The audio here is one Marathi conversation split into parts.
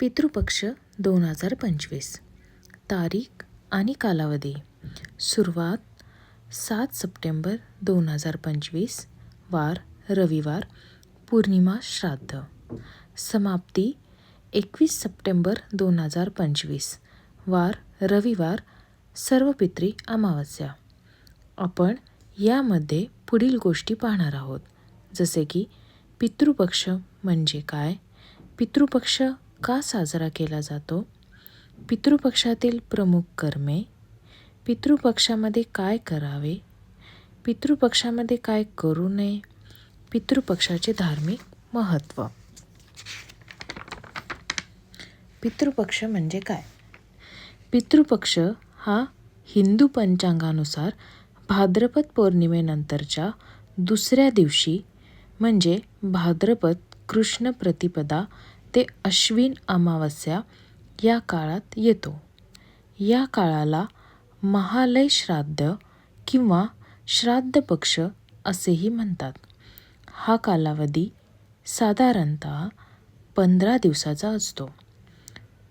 पितृपक्ष दोन हजार पंचवीस. तारीख आणि कालावधी. सुरुवात सात सप्टेंबर दोन हजार पंचवीस वार रविवार पौर्णिमा श्राद्ध. समाप्ती एकवीस सप्टेंबर दोन हजार पंचवीस वार रविवार सर्व पित्री अमावस्या. आपण यामध्ये पुढील गोष्टी पाहणार आहोत. जसे की पितृपक्ष म्हणजे काय? पितृपक्ष का साजरा केला जातो? पितृपक्षातील प्रमुख कर्मे? पितृपक्षामध्ये काय करावे? पितृपक्षामध्ये काय करू नये? पितृपक्षाचे धार्मिक महत्त्व. पितृपक्ष म्हणजे काय? पितृपक्ष हा हिंदू पंचांगानुसार भाद्रपद पौर्णिमेनंतरच्या दुसऱ्या दिवशी म्हणजे भाद्रपद कृष्ण प्रतिपदा ते अश्विन अमावस्या या काळात येतो. या काळाला महालय श्राद्ध किंवा श्राद्ध पक्ष असेही म्हणतात. हा कालावधी साधारणत पंधरा दिवसाचा असतो.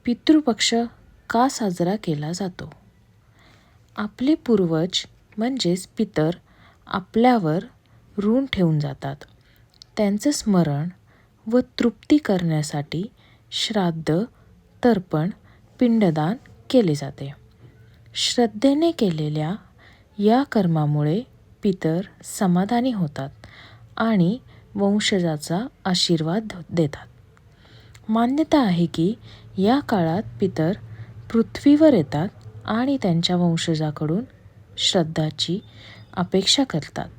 पितृपक्ष का साजरा केला जातो? आपले पूर्वज म्हणजेच पितर आपल्यावर ऋण ठेवून जातात. त्यांचं स्मरण व तृप्ती करण्यासाठी श्राद्ध तर्पण पिंडदान केले जाते. श्रद्धेने केलेल्या या कर्मामुळे पितर समाधानी होतात आणि वंशजाचा आशीर्वाद देतात. मान्यता आहे की या काळात पितर पृथ्वीवर येतात आणि त्यांच्या वंशजाकडून श्रद्धाची अपेक्षा करतात.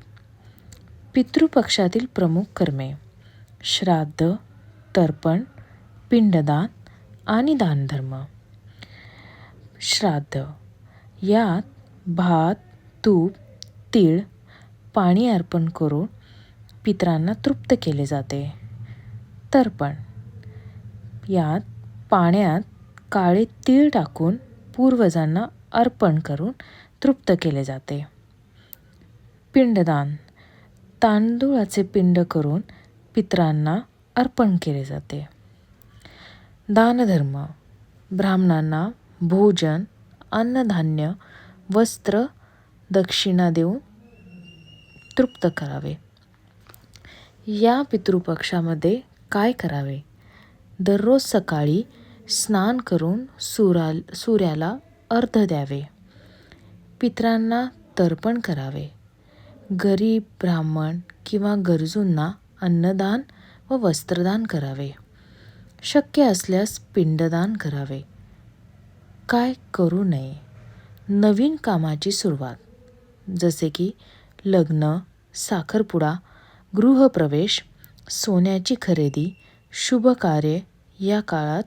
पितृपक्षातील प्रमुख कर्मे श्राद्ध तर्पण पिंडदान आणि दानधर्म. श्राद्ध. यात भात तूप तीळ पाणी अर्पण करून पितरांना तृप्त केले जाते. तर्पण. यात पाण्यात काळे तीळ टाकून पूर्वजांना अर्पण करून तृप्त केले जाते. पिंडदान. तांदूळाचे पिंड करून पितरांना अर्पण केले जाते. दानधर्म ब्राह्मणांना भोजन अन्नधान्य वस्त्र दक्षिणा देऊन तृप्त करावे. या पितृपक्षामध्ये काय करावे? दररोज सकाळी स्नान करून सुरा सूर्याला अर्ध द्यावे. पितरांना तर्पण करावे. गरीब ब्राह्मण किंवा गरजूंना अन्नदान व वस्त्रदान करावे. शक्य असल्यास पिंडदान करावे. काय करू नये? नवीन कामाची सुरुवात. जसे की लग्न साखरपुडा गृहप्रवेश सोन्याची खरेदी शुभ कार्य या काळात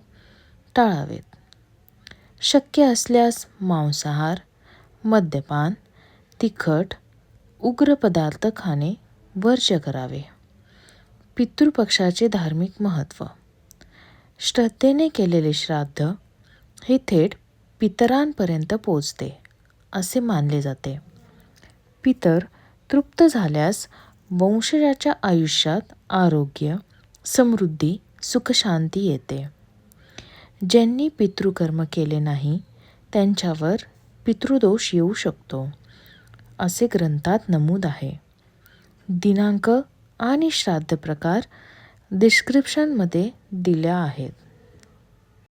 टाळावेत. शक्य असल्यास मांसाहार मद्यपान तिखट उग्र पदार्थ खाणे वर्ज्य करावे. पितृपक्षाचे धार्मिक महत्त्व श्रद्धेने केलेले श्राद्ध हे थेट पितरांपर्यंत पोचते असे मानले जाते. पितर तृप्त झाल्यास वंशजाच्या आयुष्यात आरोग्य समृद्धी सुखशांती येते. ज्यांनी पितृकर्म केले नाही त्यांच्यावर पितृदोष येऊ शकतो असे ग्रंथात नमूद आहे. दिनांक आणि श्राद्ध प्रकार डिस्क्रिप्शनमध्ये दिल्या आहेत.